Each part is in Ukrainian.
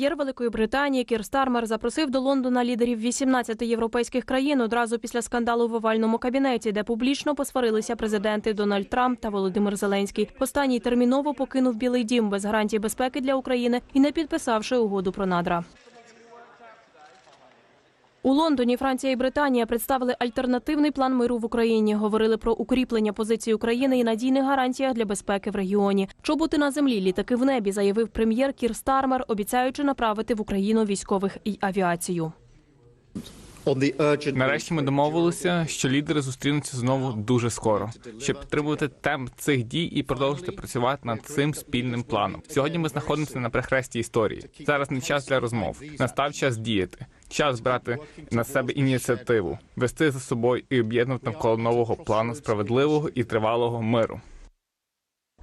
Прем'єр Великої Британії Кір Стармер запросив до Лондона лідерів 18 європейських країн одразу після скандалу в овальному кабінеті, де публічно посварилися президенти Дональд Трамп та Володимир Зеленський. Останній терміново покинув Білий Дім без гарантій безпеки для України і не підписавши угоду про надра. У Лондоні Франція і Британія представили альтернативний план миру в Україні. Говорили про укріплення позицій України і надійних гарантіях для безпеки в регіоні. Чоботи на землі, літаки в небі, заявив прем'єр Кір Стармер, обіцяючи направити в Україну військових і авіацію. Нарешті ми домовилися, що лідери зустрінуться знову дуже скоро, щоб підтримувати темп цих дій і продовжити працювати над цим спільним планом. Сьогодні ми знаходимося на прихресті історії. Зараз не час для розмов. Настав час діяти. Час брати на себе ініціативу, вести за собою і об'єднувати навколо нового плану справедливого і тривалого миру.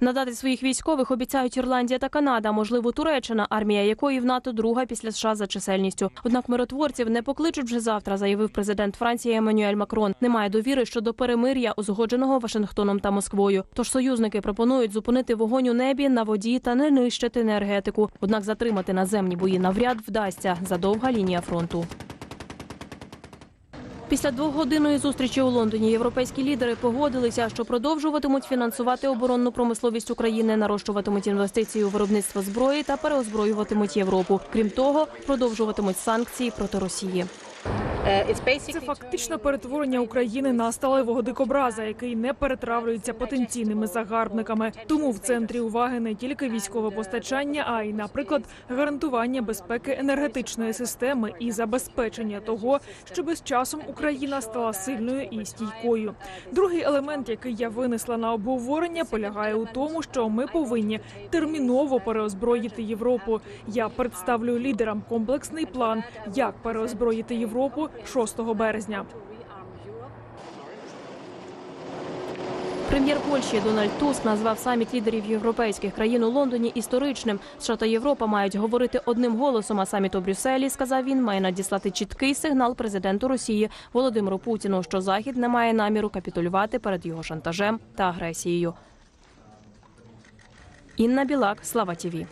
Надати своїх військових обіцяють Ірландія та Канада, можливо, Туреччина, армія якої в НАТО друга після США за чисельністю. Однак миротворців не покличуть вже завтра, заявив президент Франції Еммануель Макрон. Немає довіри щодо перемир'я, узгодженого Вашингтоном та Москвою. Тож союзники пропонують зупинити вогонь у небі на воді та не нищити енергетику. Однак затримати наземні бої навряд вдасться задовга лінія фронту. Після двохгодинної зустрічі у Лондоні європейські лідери погодилися, що продовжуватимуть фінансувати оборонну промисловість України, нарощуватимуть інвестиції у виробництво зброї та переозброюватимуть Європу. Крім того, продовжуватимуть санкції проти Росії. Це фактично перетворення України на сталевого дикобраза, який не перетравлюється потенційними загарбниками. Тому в центрі уваги не тільки військове постачання, а й, наприклад, гарантування безпеки енергетичної системи і забезпечення того, щоб з часом Україна стала сильною і стійкою. Другий елемент, який я винесла на обговорення, полягає у тому, що ми повинні терміново переозброїти Європу. Я представлю лідерам комплексний план, як переозброїти Європу 6 березня. Прем'єр Польщі Дональд Туск назвав саміт лідерів європейських країн у Лондоні історичним. США та Європа мають говорити одним голосом. А саміт у Брюсселі, сказав він, має надіслати чіткий сигнал президенту Росії Володимиру Путіну, що Захід не має наміру капітулювати перед його шантажем та агресією. Інна Білак, Слава Тіві.